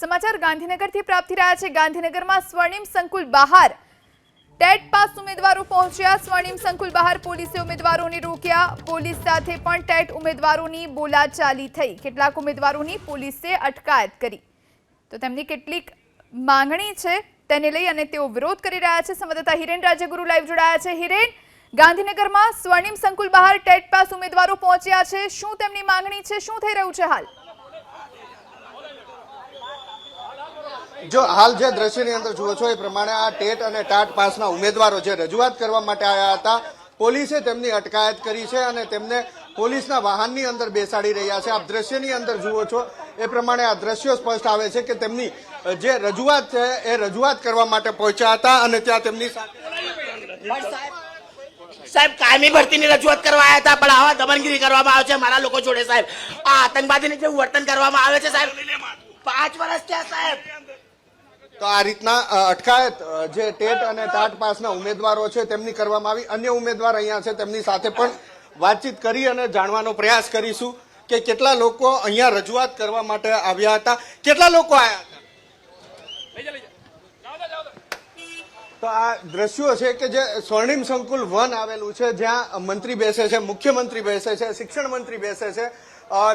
સમાચાર ગાંધીનગરથી પ્રાપ્ત રહ્યા છે. ગાંધીનગરમાં સ્વર્ણિમ સંકુલ બહાર. ટેટ પાસ ઉમેદવારો પહોંચ્યા. સ્વર્ણિમ સંકુલ બહાર પોલીસે ઉમેદવારોને રોક્યા. પોલીસ સાથે પણ ટેટ ઉમેદવારોની બોલાચાલી થઈ. કેટલાક ઉમેદવારોની પોલીસે અટકાયત કરી. તો તેમની કેટલીક માંગણી છે તેને લઈ અને તેઓ વિરોધ કરી રહ્યા છે. સંવાદદાતા હિરેન રાજ્યગુરુ લાઈવ જોડાયા છે. હિરેન, ગાંધીનગરમાં સ્વર્ણિમ સંકુલ બહાર ટેટ પાસ ઉમેદવારો પહોંચ્યા છે. શું તેમની માંગણી છે? શું થઈ રહ્યું છે હાલ? જો હાલ જે દ્રશ્યની અંદર જુઓ છો, એ પ્રમાણે આ ટેટ અને ટાટ પાસના ઉમેદવારો જે રજૂઆત કરવા માટે આવ્યા હતા, પોલીસે તેમની અટકાયત કરી છે અને તેમને પોલીસના વાહનની અંદર બેસાડી રહ્યા છે. આપ દ્રશ્યની અંદર જુઓ છો, એ પ્રમાણે આ દ્રશ્યો સ્પષ્ટ આવે છે કે તેમની જે રજૂઆત છે, એ રજૂઆત કરવા માટે પહોંચ્યા હતા અને ત્યાં તેમની સાહેબ કાયમી ભરતીની રજૂઆત કરવા આવ્યા હતા, પણ આવા દમનગીરી કરવામાં આવે છે મારા લોકો જોડે, સાહેબ. આ આતંકવાદીને જેવું વર્તન કરવામાં આવે છે, સાહેબ. પાંચ વર્ષ થયા, સાહેબ. તો આ રીતના અટકાયત જે ટેટ અને ટાટ પાસના ઉમેદવારો છે, તેમની કરવામાં આવી. અન્ય ઉમેદવાર અહીંયા છે, તેમની સાથે પણ વાતચીત કરી અને જાણવાનો પ્રયાસ કરીશું કે કેટલા લોકો અહીંયા રજૂઆત કરવા માટે આવ્યા હતા. કેટલા લોકો આવ્યા હતા? તો આ દ્રશ્યો છે કે જે સ્વર્ણિમ સંકુલ વન આવેલું છે, જ્યાં મંત્રી બેસે છે, મુખ્યમંત્રી બેસે છે, શિક્ષણ મંત્રી બેસે છે.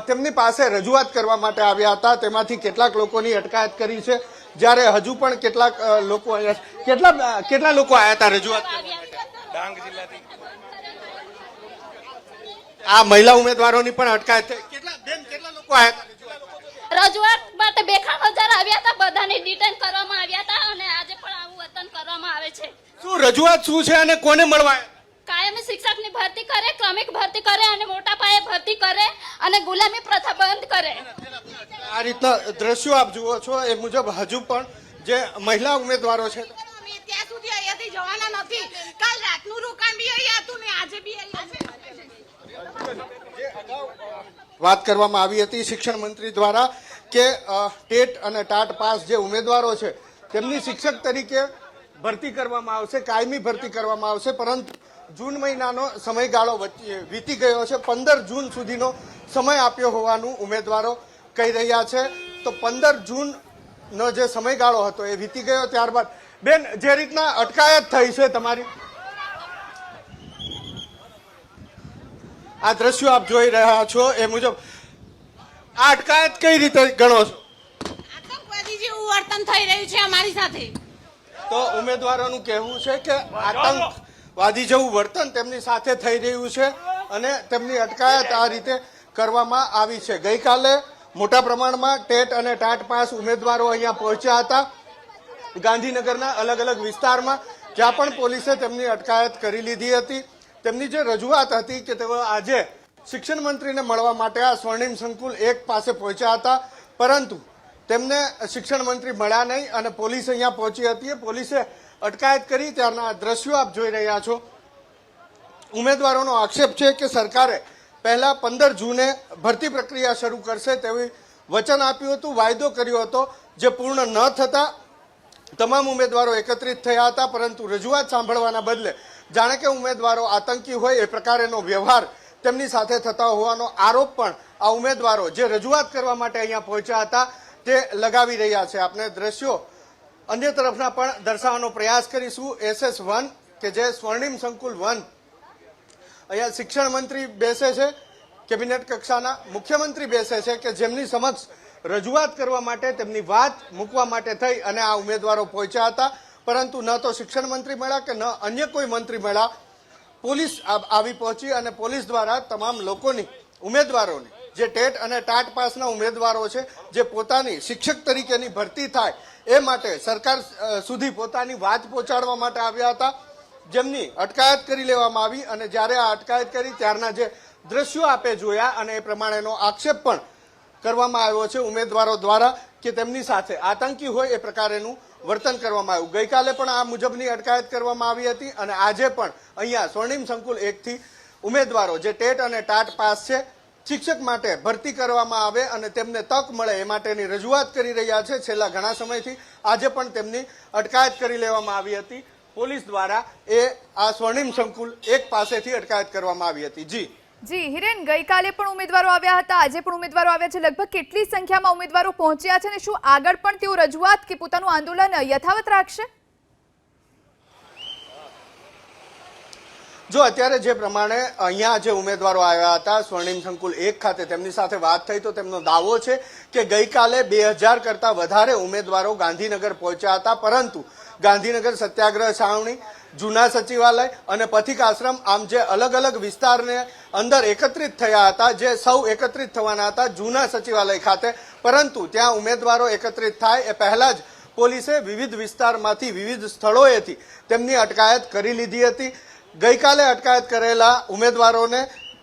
તેમની પાસે રજૂઆત કરવા માટે આવ્યા હતા. તેમાંથી કેટલાક લોકોની અટકાયત કરી છે. જ્યારે હજુ પણ કેટલાક લોકો અહીંયા કેટલા કેટલા લોકો આવ્યા હતા રજૂઆત? ડાંગ જિલ્લાથી. આ મહિલા ઉમેદવારોની પણ અટકાયત થઈ. કેટલા બેન કેટલા લોકો આવ્યા હતા રજૂઆત? માટે બેખામ હજાર આવ્યા હતા. બધાને ડિટેન કરવામાં આવ્યા હતા અને આજે પણ આવું વતન કરવામાં આવે છે. શું રજૂઆત શું છે અને કોને મળવા આવ્યા? કાયમી શિક્ષકની ભરતી કરે ક્રમિક ભરતી કરે અને મોટા પાયે ભરતી કરે અને ગુલામી પ્રથા બંધ કરે. આ રીતના દ્રશ્યો આપ જુઓ છો એ મુજબ હજુ પણ જે મહિલા ઉમેદવારો છે ત્યાં સુધી અહીંયાથી જવાના નથી. કાલ રાતનું રોકાણ બી અહીંયા હતું ને આજે બી વાત કરવામાં આવી હતી શિક્ષણ મંત્રી દ્વારા કે ટેટ અને ટાટ પાસ જે ઉમેદવારો છે તેમની શિક્ષક તરીકે ભરતી કરવામાં આવશે કાયમી ભરતી કરવામાં આવશે પરંતુ જૂન મહિનાનો સમયગાળો વીતી ગયો છે. પંદર જૂન સુધીનો સમય આપ્યો હોવાનું ઉમેદવારો કહી રહ્યા છે. તો પંદર જૂનનો જે સમયગાળો હતો એ વીતી ગયો ત્યારબાદ. બેન જે રીતના અટકાયત થઈ છે તમારી? આ દ્રશ્યો આપ જોઈ રહ્યા છો એ મુજબ. આ અટકાયત કઈ રીતે ગણો છો? આતંકવાદી જેવું વર્તન થઈ રહ્યું છે અમારી સાથે. તો ઉમેદવારોનું કહેવું છે કે આતંકવાદી જેવું વર્તન તેમની સાથે થઈ રહ્યું છે અને તેમની અટકાયત આ રીતે કરવામાં આવી છે. ગઈકાલે મોટા પ્રમાણમાં ટેટ અને ટાટ પાસ ઉમેદવારો અહીંયા પહોંચ્યા હતા. ગાંધીનગરના અલગ અલગ વિસ્તારમાં જ્યાં પણ પોલીસે તેમની અટકાયત કરી લીધી હતી. તેમની જે રજૂઆત હતી કે તેઓ આજે શિક્ષણ મંત્રીને મળવા માટે આ સ્વર્ણિમ સંકુલ એક પાસે પહોંચ્યા હતા, પરંતુ તેમને શિક્ષણ મંત્રી મળ્યા નહીં અને પોલીસ અહીંયા પહોંચી હતી. પોલીસે અટકાયત કરી ત્યારના દ્રશ્યો આપ જોઈ રહ્યા છો. ઉમેદવારોનો આક્ષેપ છે કે સરકારે પહેલા પંદર જૂને ભરતી પ્રક્રિયા શરૂ કરશે તેવી વચન આપ્યું હતું, વાયદો કર્યો હતો, જે પૂર્ણ ન થતા તમામ ઉમેદવારો એકત્રિત થયા હતા, પરંતુ રજૂઆત સાંભળવાના બદલે જાણે કે ઉમેદવારો આતંકી હોય એ પ્રકારેનો વ્યવહાર તેમની સાથે થતા હોવાનો આરોપ પણ આ ઉમેદવારો જે રજૂઆત કરવા માટે અહીંયા પહોંચ્યા હતા તે લગાવી રહ્યા છે. આપણે દ્રશ્યો અન્ય તરફના પણ દર્શાવવાનો પ્રયાસ કરીશું. એસએસ વન કે જે સ્વર્ણિમ સંકુલ વન અહીંયા શિક્ષણ મંત્રી બેસે છે, કેબિનેટ કક્ષાના મુખ્યમંત્રી બેસે છે કે જેમની સમક્ષ રજૂઆત કરવા માટે તેમની વાત મૂકવા માટે થઈ અને આ ઉમેદવારો પહોંચ્યા હતા. પરંતુ ન તો શિક્ષણ મંત્રી મળ્યા કે ન અન્ય કોઈ મંત્રી મળ્યા. પોલીસ આવી પહોંચી અને પોલીસ દ્વારા તમામ લોકોની, ઉમેદવારોની, જે ટેટ અને ટાટ પાસના ઉમેદવારો છે, જે પોતાની શિક્ષક તરીકેની ભરતી થાય એ માટે સરકાર સુધી પોતાની વાત પહોંચાડવા માટે આવ્યા હતા. જેમની અટકાયત કરી લેવામાં આવી અને જ્યારે આ અટકાયત કરી ત્યારના જે દ્રશ્યો આપે જોયા અને એ પ્રમાણેનો આક્ષેપ પણ કરવામાં આવ્યો છે ઉમેદવારો દ્વારા કે તેમની સાથે આતંકી હોય એ પ્રકારેનું વર્તન કરવામાં આવ્યું. ગઈકાલે પણ આ મુજબની અટકાયત કરવામાં આવી હતી અને આજે પણ અહીંયા સ્વર્ણિમ સંકુલ એકથી ઉમેદવારો જે ટેટ અને ટાટ પાસ છે શિક્ષક માટે ભરતી કરવામાં આવે અને તેમને તક મળે એ માટેની રજૂઆત કરી રહ્યા છે. છેલ્લા ઘણા સમયથી આજે પણ તેમની અટકાયત કરી લેવામાં આવી હતી. પોલીસ દ્વારા એ આ સ્વર્ણિમ સંકુલ એક પાસેથી અટકાયત કરવામાં આવી હતી. જી. જી, હિરેન, ગઈકાલે પણ ઉમેદવારો આવ્યા હતા. આજે પણ ઉમેદવારો આવ્યા છે. લગભગ કેટલી સંખ્યામાં ઉમેદવારો પહોંચ્યા છે અને શું આગળ પણ તેઓ રજૂઆત કે પોતાનું આંદોલન યથાવત રાખશે? જો અત્યારે જે પ્રમાણે અહીંયા જે ઉમેદવારો આવ્યા હતા, સ્વર્ણિમ સંકુલ એક ખાતે, તેમની સાથે વાત થઈ તો તેમનો દાવો છે કે ગઈકાલે બે હજાર કરતાં વધારે ઉમેદવારો ગાંધીનગર પહોંચ્યા હતા. પરંતુ ગાંધીનગર સત્યાગ્રહ છાવણી, જૂના સચિવાલય અને પથિક આશ્રમ આમ જે અલગ અલગ વિસ્તારને અંદર એકત્રિત થયા હતા, જે સૌ એકત્રિત થવાના હતા જૂના સચિવાલય ખાતે. પરંતુ ત્યાં ઉમેદવારો એકત્રિત થાય એ પહેલાં જ પોલીસે વિવિધ વિસ્તારમાંથી વિવિધ સ્થળોએથી તેમની અટકાયત કરી લીધી હતી. ગઈકાલે અટકાયત કરેલા ઉમેદવારોને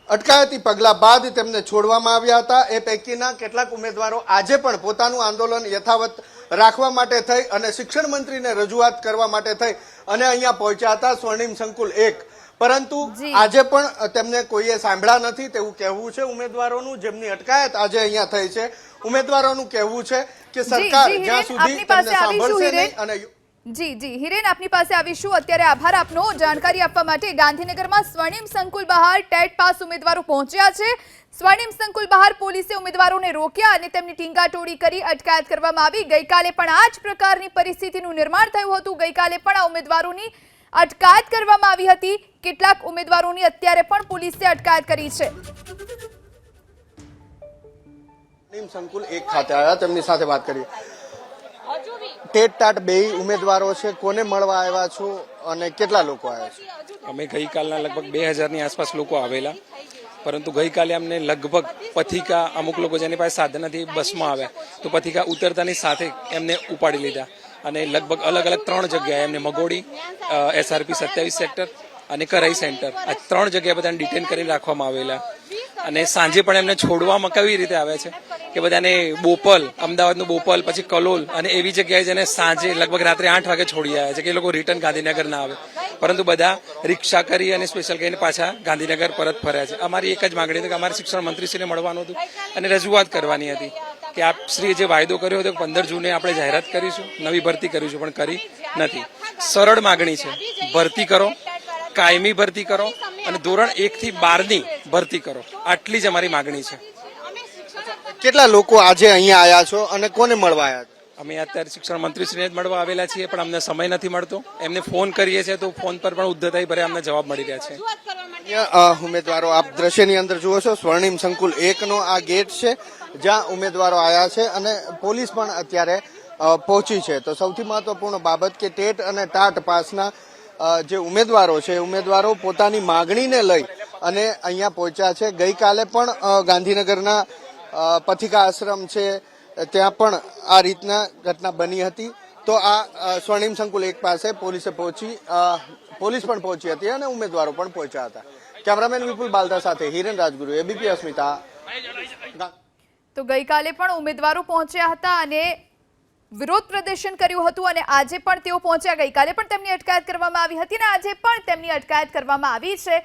અટકાયતી પગલાં બાદ તેમને છોડવામાં આવ્યા હતા. એ પૈકીના કેટલાક ઉમેદવારો આજે પણ પોતાનું આંદોલન યથાવત રાખવા માટે થઈ અને શિક્ષણ મંત્રીને રજૂઆત કરવા માટે થઈ અને અહીંયા પહોંચ્યા હતા. સ્વર્ણિમ સંકુલ એક. પરંતુ આજે પણ તેમને કોઈએ સાંભળ્યા નથી તેવું કહેવું છે ઉમેદવારોનું. જેમની અટકાયત આજે અહીંયા થઈ છે. ઉમેદવારોનું કહેવું છે કે સરકાર જ્યાં સુધી તેમને સાંભળશે નહીં અને જી જી. હિરેન, આપની પાસે આવીશું. અત્યારે આભાર આપનો. જાણકારી આપવા માટે ગાંધીનગરમાં સ્વર્ણિમ સંકુલ બહાર ટેટ પાસ ઉમેદવારો પહોંચ્યા છે. સ્વર્ણિમ સંકુલ બહાર પોલીસે ઉમેદવારોને રોક્યા અને તેમની ટીંગાટોળી કરી અટકાયત કરવામાં આવી. ગઈકાલે પણ આ જ પ્રકારની પરિસ્થિતિનું નિર્માણ થયું હતું. ગઈકાલે પણ આ ઉમેદવારોની અટકાયત કરવામાં આવી હતી. કેટલાક ઉમેદવારોની અત્યારે પણ પોલીસે અટકાયત કરી છે. સંકુલ એક ખાતે આવ્યા તેમની સાથે વાત કરીએ. ટેટ ટાટ બે ઉમેદવારો છે. કોને મળવા આવ્યા છો અને કેટલા લોકો આવ્યા છે? અમે ગઈકાલના લગભગ બે હજારની આસપાસ લોકો આવેલા. પરંતુ ગઈકાલે અમને લગભગ પથિકા અમુક લોકો જેની પાસે સાધન નથી બસમાં આવ્યા. તો પથિકા ઉતરતાની સાથે એમને ઉપાડી લીધા. અને લગભગ અલગ અલગ ત્રણ જગ્યાએ એમને મગોડી એસઆરપી સત્યાવીસ સેક્ટર અને કરાઈ સેન્ટર. આ ત્રણ જગ્યાએ બધાને ડિટેન કરી રાખવામાં આવેલા. અને સાંજે પણ એમને છોડવામાં કેવી રીતે આવે છે? કે બધાને બોપલ, અમદાવાદનું બોપલ, પછી કલોલ અને એવી જગ્યાએ જેને સાંજે લગભગ રાત્રે આઠ વાગે છોડી આવ્યા છે કે એ લોકો રિટર્ન ગાંધીનગર ના આવે. પરંતુ બધા રિક્ષા કરી અને સ્પેશિયલ કરીને પાછા ગાંધીનગર પરત ફર્યા છે. અમારી એક જ માંગણી હતી કે અમારે શિક્ષણ મંત્રીશ્રીને મળવાનું હતું અને રજૂઆત કરવાની હતી કે આપ શ્રીએ જે વાયદો કર્યો હતો પંદર જૂને આપણે જાહેરાત કરીશું, નવી ભરતી કરીશું, પણ કરી નથી. સરળ માગણી છે. ભરતી કરો, કાયમી ભરતી કરો અને ધોરણ એક થી બારની ભરતી કરો. આટલી જ અમારી માગણી છે. કેટલા લોકો આજે અહીંયા આવ્યા છો અને કોને મળવા આવ્યા છો? અમે અત્યારે શિક્ષણ મંત્રીશ્રીને જ મળવા આવેલા છીએ પણ અમને સમય નથી મળતો. એમને ફોન કરીએ છીએ તો ફોન પર પણ ઉદ્ધતાઈ ભરે અમને જવાબ મળી રહ્યા છે. ઉમેદવારો આપ દ્રશ્યની અંદર જુઓ છો સ્વર્ણિમ સંકુલ એકનો આ ગેટ છે જ્યાં ઉમેદવારો આવ્યા છે અને પોલીસ પણ અત્યારે પહોંચી છે. તો સૌથી મહત્વપૂર્ણ બાબત કે ટેટ અને ટાટ પાસના જે ઉમેદવારો છે એ ઉમેદવારો પોતાની માગણીને લઈ અને અહીંયા પહોંચ્યા છે. ગઈકાલે પણ ગાંધીનગરના પથિકા આશ્રમ છે, ત્યાં પણ આ રીતના ઘટના બની હતી. તો આ સ્વર્ણિમ સંકુલ એક પાસે પોલીસે પહોંચી પોલીસ પણ પહોંચી હતી અને ઉમેદવારો પણ પહોંચ્યા હતા. કેમેરામેન વિપુલ બાલદા સાથે હિરેન રાજગુરુ, એબીપી અસ્મિતા. તો ગઈકાલે પણ ઉમેદવારો પહોંચ્યા હતા અને વિરોધ પ્રદર્શન કર્યું હતું અને આજે પણ તેઓ પહોંચ્યા. ગઈકાલે પણ તેમની અટકાયત કરવામાં આવી હતી અને આજે પણ તેમની અટકાયત કરવામાં આવી છે.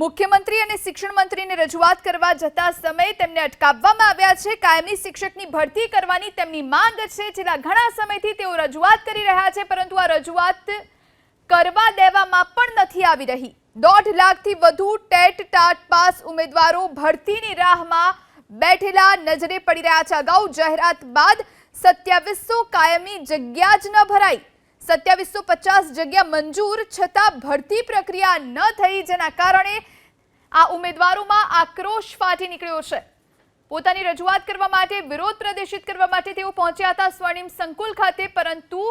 મુખ્યમંત્રી અને શિક્ષણ મંત્રીને રજૂઆત કરવા જતા સમયે તેમને અટકાવવામાં આવ્યા છે. કાયમી શિક્ષકની ભરતી કરવાની તેમની માંગ છે છેલ્લા ઘણા સમયથી તેઓ રજૂઆત કરી રહ્યા છે, પરંતુ આ રજૂઆત કરવા દેવામાં પણ નથી આવી રહી. દોઢ લાખથી વધુ ટેટ ટાટ પાસ ઉમેદવારો ભરતીની રાહમાં બેઠેલા નજરે પડી રહ્યા છે. અગાઉ જાહેરાત બાદ સત્યાવીસો કાયમી જગ્યા જ ન ભરાઈ. સત્યાવીસો પચાસ જગ્યા મંજૂર છતાં ભરતી પ્રક્રિયા ન થઈ, જેના કારણે આ ઉમેદવારોમાં આક્રોશ ફાટી નીકળ્યો છે. પોતાની રજૂઆત કરવા માટે, વિરોધ પ્રદર્શિત કરવા માટે તેઓ પહોંચ્યા હતા સ્વર્ણિમ સંકુલ ખાતે, પરંતુ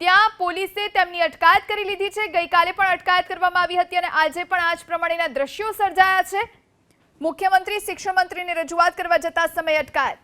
ત્યાં પોલીસે તેમની અટકાયત કરી લીધી છે. ગઈકાલે પણ અટકાયત કરવામાં આવી હતી અને આજે પણ આ જ પ્રમાણેના દ્રશ્યો સર્જાયા છે. મુખ્યમંત્રી શિક્ષણ મંત્રીને રજૂઆત કરવા જતા સમય અટકાયત.